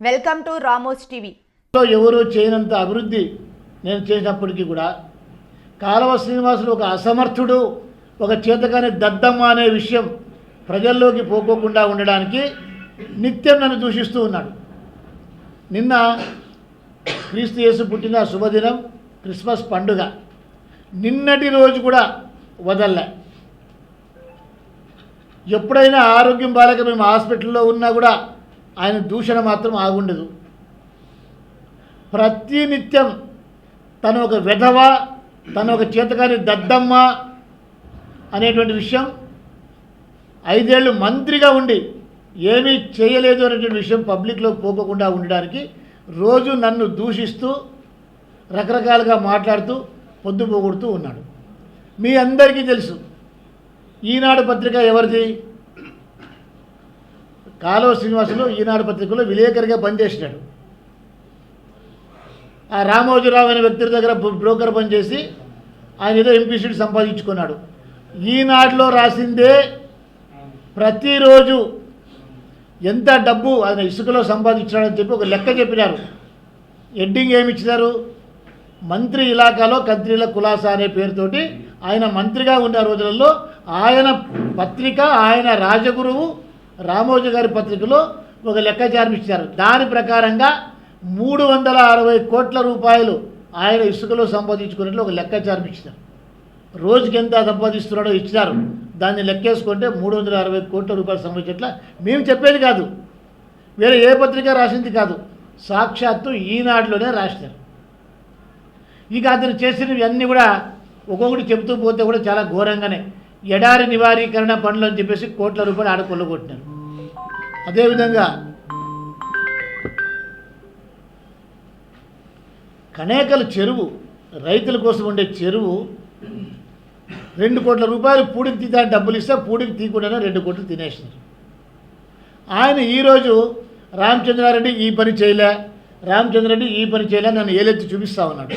Welcome to Ramos TV. లో ఎవరు చేయనంత అభివృద్ధి నేను చేసినప్పటికీ కూడా కాలవ శ్రీనివాసులు ఒక అసమర్థుడు ఒక చేతకాని దద్దమ్మ అనే విషయం ప్రజల్లోకి పోకోకుండా ఉండడానికి నిత్యం నన్ను దూషిస్తూ ఉన్నాడు. నిన్న క్రీస్తు యేసు పుట్టిన శుభదినం క్రిస్మస్ పండుగ. నిన్నటి రోజు కూడా వదల్లే. ఎప్పుడైనా ఆరోగ్యం బాలేక మేము హాస్పిటల్లో ఉన్నా కూడా ఆయన దూషణ మాత్రం ఆగుండదు. ప్రతినిత్యం తను ఒక వెధవ తను ఒక చేతకాని దద్దమ్మ అనేటువంటి విషయం ఐదేళ్ళు మంత్రిగా ఉండి ఏమీ చేయలేదు అనేటువంటి విషయం పబ్లిక్లో పోకకుండా ఉండడానికి రోజు నన్ను దూషిస్తూ రకరకాలుగా మాట్లాడుతూ పొద్దు పోగొడుతూ ఉన్నాడు. మీ అందరికీ తెలుసు ఈనాడు పత్రిక ఎవరిది? కాలువ శ్రీనివాసులు ఈనాడు పత్రికలో విలేకరిగా పనిచేసినాడు. ఆ రామోజీరావు అనే వ్యక్తి దగ్గర బ్రోకర్ పనిచేసి ఆయన ఏదో ఎంపీ సీట్ సంపాదించుకున్నాడు. ఈనాడులో రాసిందే ప్రతిరోజు ఎంత డబ్బు ఆయన ఇసుకలో సంపాదించాడని చెప్పి ఒక లెక్క చెప్పినారు. ఎడ్డింగ్ ఏమి ఇచ్చినారు మంత్రి ఇలాకాలో కంత్రిల కులాసా అనే పేరుతోటి ఆయన మంత్రిగా ఉన్న రోజులలో ఆయన పత్రిక ఆయన రాజగురువు రామోజీ గారి పత్రికలో ఒక లెక్కాచారం ఇచ్చారు. దాని ప్రకారంగా మూడు వందల అరవై కోట్ల రూపాయలు ఆయన ఇసుకలో సంపాదించుకున్నట్లు ఒక లెక్కాచారం ఇచ్చినారు రోజుకి ఎంత సంపాదిస్తున్నాడో ఇచ్చినారు. దాన్ని లెక్కేసుకుంటే మూడు వందల అరవై కోట్ల రూపాయలు సంబంధించట్ల మేము చెప్పేది కాదు. వేరే ఏ పత్రిక రాసింది కాదు. సాక్షాత్తు ఈనాడులోనే రాసినారు ఇక అతను చేసినవి అన్నీ కూడా ఒక్కొక్కటి చెబుతూ పోతే కూడా చాలా ఘోరంగానే ఎడారి నివారీకరణ పనులు అని చెప్పేసి కోట్ల రూపాయలు ఆడ కొల్లగొట్టినారు. అదేవిధంగా కనేకల చెరువు రైతుల కోసం ఉండే చెరువు రెండు కోట్ల రూపాయలు పూడికి తీదాని డబ్బులు ఇస్తే పూడికి తీయకుండానే రెండు కోట్లు తినేసినారు. ఆయన ఈరోజు రామచంద్రారెడ్డి ఈ పని చేయలే రామచంద్రారెడ్డి ఈ పని చేయలే నన్ను ఏలెత్తి చూపిస్తా ఉన్నాడు.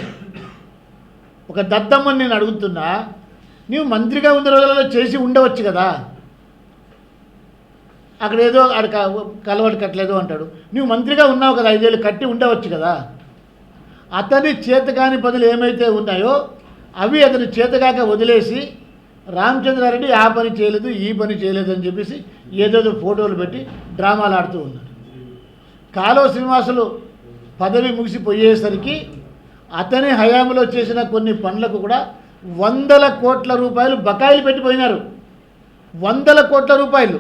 ఒక దద్దమ్మని నేను అడుగుతున్నా నీవు మంత్రిగా ఉన్న రోజులలో చేసి ఉండవచ్చు కదా. అక్కడ ఏదో ఆడ కలవటి కట్టలేదు అంటాడు. నువ్వు మంత్రిగా ఉన్నావు కదా ఐదేళ్ళు కట్టి ఉండవచ్చు కదా. అతని చేతకాని పనులు ఏమైతే ఉన్నాయో అవి అతని చేతగాక వదిలేసి రామచంద్రారెడ్డి ఆ పని చేయలేదు ఈ పని చేయలేదు అని చెప్పేసి ఏదేదో ఫోటోలు పెట్టి డ్రామాలు ఆడుతూ ఉన్నాడు కాలువ శ్రీనివాసులు పదవి ముగిసిపోయేసరికి అతని హయాంలో చేసిన కొన్ని పనులకు కూడా వందల కోట్ల రూపాయలు బకాయిలు పెట్టిపోయినారు. వందల కోట్ల రూపాయలు.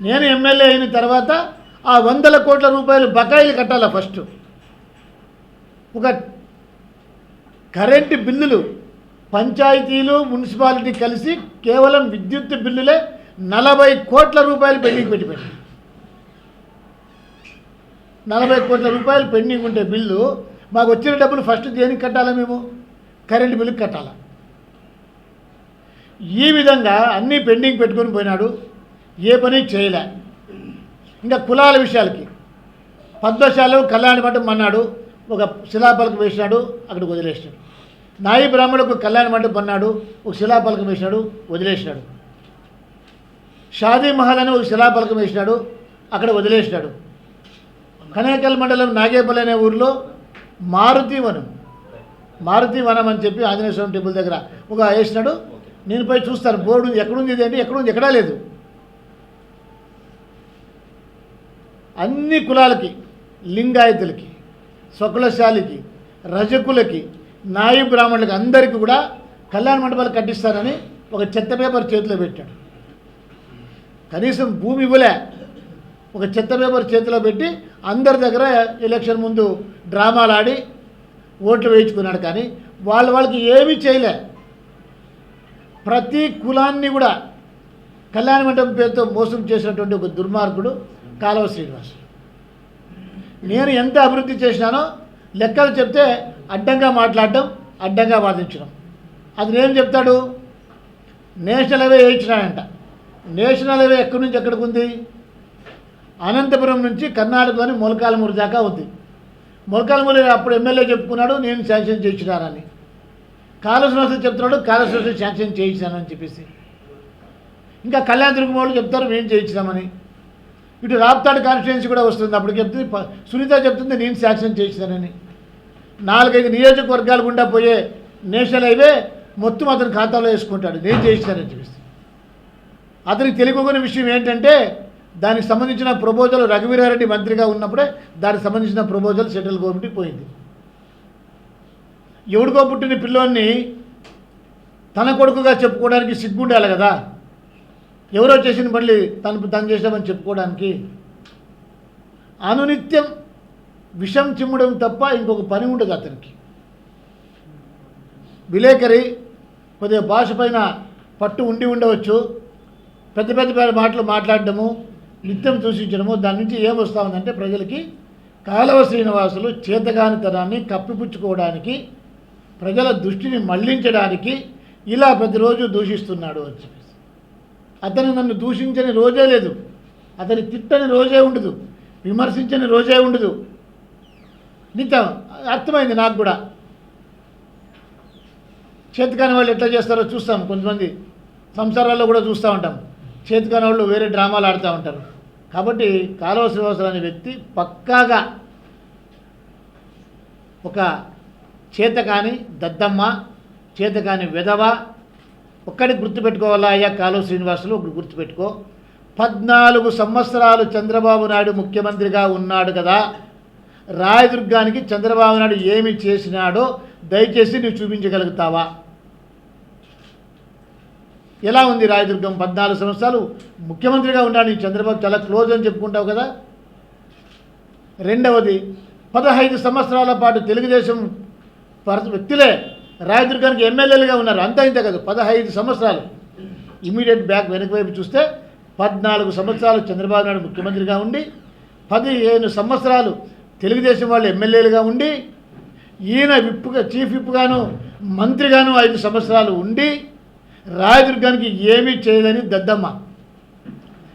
నేను ఎమ్మెల్యే అయిన తర్వాత ఆ వందల కోట్ల రూపాయలు బకాయిలు కట్టాలా ఫస్ట్ ఒక కరెంటు బిల్లులు పంచాయతీలు మున్సిపాలిటీ కలిసి కేవలం విద్యుత్ బిల్లులే నలభై కోట్ల రూపాయలు పెండింగ్ పెట్టిపోయింది నలభై కోట్ల రూపాయలు పెండింగ్ ఉంటే బిల్లు మాకు వచ్చిన డబ్బులు ఫస్ట్ దేనికి కట్టాలా మేము? కరెంటు బిల్లు కట్టాలా? ఈ విధంగా అన్నీ పెండింగ్ పెట్టుకొని పోయినాడు ఏ పని చేయలే. ఇంకా కులాల విషయాలకి. పద్మశాలు కళ్యాణ మండపం అన్నాడు ఒక శిలాపలకం వేసినాడు అక్కడికి వదిలేసినాడు. నాయి బ్రాహ్మణులకు కళ్యాణ మండపం అన్నాడు ఒక శిలాపలకం వేసినాడు వదిలేసినాడు. షాదీ మహల్ అని ఒక శిలాపలకం వేసినాడు అక్కడ వదిలేసినాడు. కనేకల్ మండలం నాగేపల్లి అనే ఊరిలో మారుతి వనం. మారుతి వనం అని చెప్పి ఆంజనేయ స్వామి టెంపుల్ దగ్గర ఒక వేసినాడు. నేను పోయి చూస్తాను. బోర్డు ఎక్కడుంది ఇది అంటే ఎక్కడుంది? ఎక్కడా లేదు. అన్ని కులాలకి లింగాయతులకి స్వకులశాలికి రజకులకి నాయి బ్రాహ్మణులకి అందరికీ కూడా కళ్యాణ మండపాలు కట్టిస్తారని ఒక చెత్త పేపర్ చేతిలో పెట్టాడు. కనీసం భూమి ఇవ్వలే. ఒక చెత్త పేపర్ చేతిలో పెట్టి అందరి దగ్గర ఎలక్షన్ ముందు డ్రామాలు ఆడి ఓట్లు వేయించుకున్నాడు కానీ వాళ్ళ వాళ్ళకి ఏమీ చేయలే. ప్రతి కులాన్ని కూడా కళ్యాణ మండపం పేరుతో మోసం చేసినటువంటి ఒక దుర్మార్గుడు కాలువ శ్రీనివాస్. నేను ఎంత అభివృద్ధి చేసినానో లెక్కలు చెప్తే అడ్డంగా మాట్లాడటం అడ్డంగా వాదించడం. అది నేను చెప్తాడు. నేషనల్ హైవే వేయించినాడంట. నేషనల్ హైవే ఎక్కడి నుంచి ఎక్కడికి ఉంది? అనంతపురం నుంచి కర్ణాటకలోని మొలకాలమూరు దాకా ఉంది. మొలకాలమూరు అప్పుడు ఎమ్మెల్యే చెప్పుకున్నాడు నేను శాంక్షన్ చేయించినానని. కాళశ్వాస చెప్తున్నాడు కాళశ్వాస శాంక్షన్ చేయించానని చెప్పేసి. ఇంకా కళ్యాణ దుర్గం చెప్తారు మేము చేయించినామని. ఇటు రాప్తాడు కాన్స్టిట్యున్సీ కూడా వస్తుంది అప్పుడు చెప్తుంది సునీత చెప్తుంది నేను శాంక్షన్ చేసినానని నాలుగైదు నియోజకవర్గాలు గుండా పోయే నేషనల్ హైవే మొత్తం అతని ఖాతాలో వేసుకుంటాడు నేను చేయిస్తానని చెప్పేసి. అతనికి తెలియకున్న విషయం ఏంటంటే దానికి సంబంధించిన ప్రపోజల్ రఘువీరారెడ్డి మంత్రిగా ఉన్నప్పుడే దానికి సంబంధించిన ప్రపోజల్ సెంట్రల్ గవర్నమెంట్కి పోయింది. ఎవడికో పుట్టిన పిల్లోని తన కొడుకుగా చెప్పుకోవడానికి సిగ్గుండాలి కదా. ఎవరో చేసిన మళ్ళీ తను తను చేసామని చెప్పుకోవడానికి. అనునిత్యం విషం చిమ్మడం తప్ప ఇంకొక పని ఉండదు అతనికి. విలేకరి కొద్దిగా భాష పైన పట్టు ఉండి ఉండవచ్చు. పెద్ద పెద్ద పెద్ద మాటలు మాట్లాడడము నిత్యం సూచించడము దాని నుంచి ఏమొస్తా ఉందంటే ప్రజలకి కాలవ శ్రీనివాసులు చేతగానితనాన్ని కప్పిపుచ్చుకోవడానికి ప్రజల దృష్టిని మళ్ళించడానికి ఇలా ప్రతిరోజు దూషిస్తున్నాడు అని చెప్పేసి. అతను నన్ను దూషించని రోజే లేదు. అతని తిట్టని రోజే ఉండదు. విమర్శించని రోజే ఉండదు. నిత్యం అర్థమైంది నాకు కూడా. చేతికాని వాళ్ళు ఎట్లా చేస్తారో చూస్తాం కొంతమంది. సంసారాల్లో కూడా చూస్తూ ఉంటాం. చేతికాని వాళ్ళు వేరే డ్రామాలు ఆడుతూ ఉంటారు. కాబట్టి కాలువ శ్రీనివాసరావు అనే వ్యక్తి పక్కాగా ఒక చేత కాని దద్దమ్మ చేత కాని విధవ ఒక్కడి గుర్తుపెట్టుకోవాలా అయ్యా కాలువ శ్రీనివాసులు? ఒకటి గుర్తుపెట్టుకో. పద్నాలుగు సంవత్సరాలు చంద్రబాబు నాయుడు ముఖ్యమంత్రిగా ఉన్నాడు కదా. రాయదుర్గానికి చంద్రబాబు నాయుడు ఏమి చేసినాడో దయచేసి నువ్వు చూపించగలుగుతావా? ఎలా ఉంది రాయదుర్గం పద్నాలుగు సంవత్సరాలు? ముఖ్యమంత్రిగా ఉన్నాడు చంద్రబాబు చాలా క్లోజ్ అని చెప్పుకుంటావు కదా. రెండవది పదహైదు సంవత్సరాల పాటు తెలుగుదేశం పర- వ్యక్తులే రాయదుర్గానికి ఎమ్మెల్యేలుగా ఉన్నారు. అంత ఇంత కాదు పదహైదు సంవత్సరాలు. ఇమీడియట్ బ్యాక్ వెనక వైపు చూస్తే పద్నాలుగు సంవత్సరాలు చంద్రబాబు నాయుడు ముఖ్యమంత్రిగా ఉండి పదిహేను సంవత్సరాలు తెలుగుదేశం వాళ్ళు ఎమ్మెల్యేలుగా ఉండి ఈయన విప్పుగా చీఫ్ విప్పుగాను మంత్రిగాను ఐదు సంవత్సరాలు ఉండి రాయదుర్గానికి ఏమీ చేయదని దద్దమ్మ.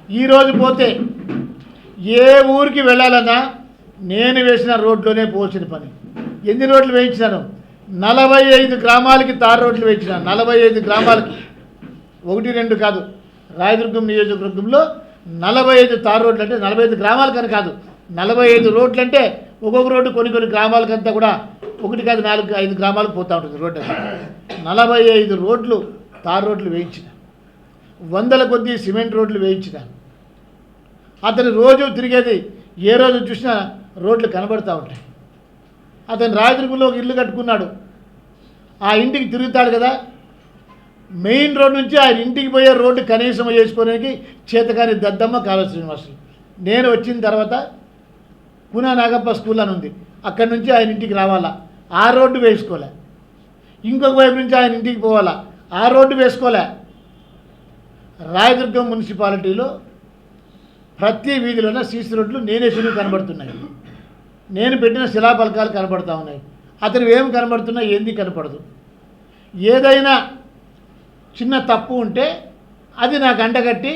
ఈరోజు పోతే ఏ ఊరికి వెళ్ళాలన్నా నేను వేసిన రోడ్లోనే పోల్చిన పని. ఎన్ని రోడ్లు వేయించినాను? నలభై ఐదు గ్రామాలకి తార్ రోడ్లు వేయించిన నలభై ఐదు గ్రామాలకి. ఒకటి రెండు కాదు. రాయదుర్గం నియోజకవర్గంలో నలభై ఐదు తార్ రోడ్లు అంటే నలభై ఐదు గ్రామాలకని కాదు. నలభై ఐదు రోడ్లు అంటే ఒక్కొక్క రోడ్డు కొన్ని కొన్ని గ్రామాలకంతా కూడా ఒకటి కాదు నాలుగు ఐదు గ్రామాలకు పోతూ ఉంటుంది రోడ్డు. నలభై ఐదు రోడ్లు తార్ రోడ్లు వేయించిన. వందల కొద్దీ సిమెంట్ రోడ్లు వేయించిన. అతను రోజు తిరిగేది ఏ రోజు చూసినా రోడ్లు కనబడుతూ ఉంటాయి. అతను రాయదుర్గంలో ఒక ఇల్లు కట్టుకున్నాడు. ఆ ఇంటికి తిరుగుతాడు కదా. మెయిన్ రోడ్ నుంచి ఆయన ఇంటికి పోయే రోడ్డు కనీసం చేసుకోవడానికి చేతకాని దద్దమ్మ కాలువ శ్రీనివాసులు. నేను వచ్చిన తర్వాత పునా నాగప్ప స్కూల్ అని ఉంది. అక్కడి నుంచి ఆయన ఇంటికి రావాలా. ఆ రోడ్డు వేసుకోలే. ఇంకొక వైపు నుంచి ఆయన ఇంటికి పోవాలా. ఆ రోడ్డు వేసుకోలే. రాయదుర్గం మున్సిపాలిటీలో ప్రతి వీధిలోన సీసీ రోడ్లు నేనే కనబడుతున్నాయి. నేను పెట్టిన శిలాఫలకాలు కనబడుతూ ఉన్నాయి. అతను ఏం కనబడుతున్నా ఏంది కనపడదు. ఏదైనా చిన్న తప్పు ఉంటే అది నాకు అంటగట్టి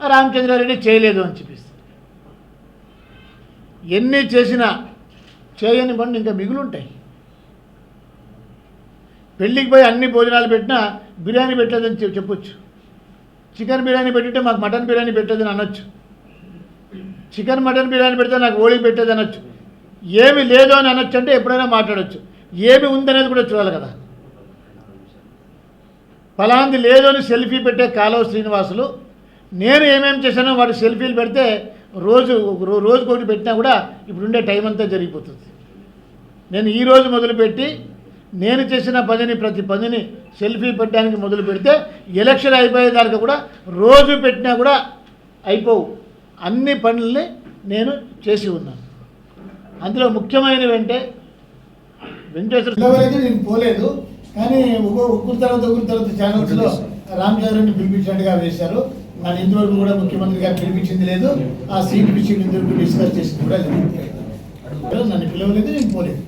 రామచంద్రారెడ్డి చేయలేదు అని చూపిస్తుంది ఎన్ని చేసినా చేయని పనులు ఇంకా మిగులుంటాయి. పెళ్ళికి పోయి అన్ని భోజనాలు పెట్టినా బిర్యానీ పెట్టలేదని చెప్- చెప్పొచ్చు. చికెన్ బిర్యానీ పెట్టితే మాకు మటన్ బిర్యానీ పెట్టేదని అనొచ్చు. చికెన్ మటన్ బిర్యానీ పెడితే నాకు ఓళి పెట్టేది అనొచ్చు. ఏమి లేదు అని అనొచ్చు అంటే ఎప్పుడైనా మాట్లాడొచ్చు. ఏమి ఉందనేది కూడా చూడాలి కదా. ఫలాంది లేదు అని సెల్ఫీ పెట్టే కాలువ శ్రీనివాసులు నేను ఏమేమి చేశానో వాడు సెల్ఫీలు పెడితే రోజు రోజుకొకటి పెట్టినా కూడా ఇప్పుడుండే టైం అంతా జరిగిపోతుంది. నేను ఈరోజు మొదలుపెట్టి నేను చేసిన పనిని ప్రతి పనిని సెల్ఫీ పెట్టడానికి మొదలు పెడితే ఎలక్షన్ అయిపోయేదానికి కూడా రోజు పెట్టినా కూడా అయిపోవు. అన్ని పనుల్ని నేను చేసి ఉన్నాను. అందులో ముఖ్యమైనవి అంటే వెంకటేశ్వర నేను పోలేదు కానీ ఒక ఒకరి తర్వాత ఒకరి తర్వాత ఛానల్స్లో రామచంద్రని పిలిపించినట్టుగా వేశారు. నన్ను ఇంతవరకు కూడా ముఖ్యమంత్రి గారు పిలిపించింది లేదు ఆ సీట్ విషయం ఇంతవరకు డిస్కస్ చేసింది కూడా లేదు. నన్ను పిలవలేదు నేను పోలేదు.